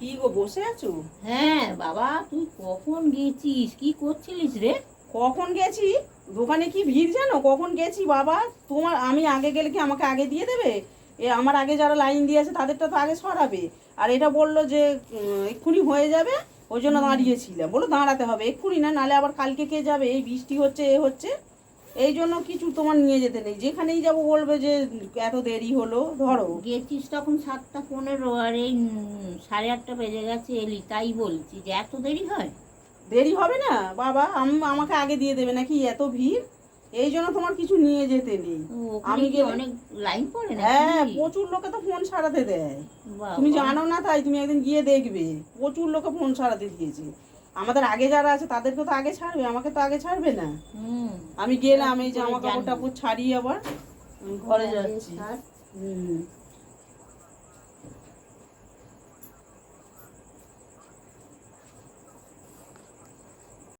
কি গো বসে আছো? হ্যাঁ বাবা তুই কখন গেছিস? কি করছিলিস রে? কখন গেছি? দোকানে কি ভিড় জানো? কখন গেছি বাবা? তোমার আমি আগে গেলে কি আমাকে আগে দিয়ে দেবে? এ আমার আগে যারা লাইন দিয়ে আছে তাদেরটা তো আগে সরাবে। আর এটা বলল যে এক্ষুনি হয়ে যাবে ওই জন্য দাঁড়িয়েছিলাম। বলো দাঁড়াতে হবে এক্ষুনি না নালে আবার কালকে কে যাবে? এই বৃষ্টি হচ্ছে এ হচ্ছে। এই জন্য কিছু তোমার নিয়ে যেতে নেই। যেখানেই যাব বলবে যে এত দেরি হলো ধরো। গেছিস তখন সাতটা পনেরো আর এই সাড়ে আটটা বেজে গেছে এলি তাই বলছি যে এত দেরি হয়? দেরি হবে না? বাবা আম- আমাকে আগে দিয়ে দেবে নাকি এত ভিড়? এই জন্য তোমার কিছু নিয়ে যেতে নেই। আমি কি অনেক লাইন পড়ে না হ্যাঁ প্রচুর লোকে তো ফোন সারাতে দেয়। তুমি জানো না তাই তুমি একদিন গিয়ে দেখবে। প্রচুর লোকে ফোন সারাতে দিয়েছে। আমাদের আগে যারা আছে তাদেরকে তো আগে ছাড়বে আমাকে তো আগে ছাড়বে না। আমি গেলাম এই জামা কাপড় টাপড় ছাড়িয়ে আবার ঘরে যাচ্ছি। হুম।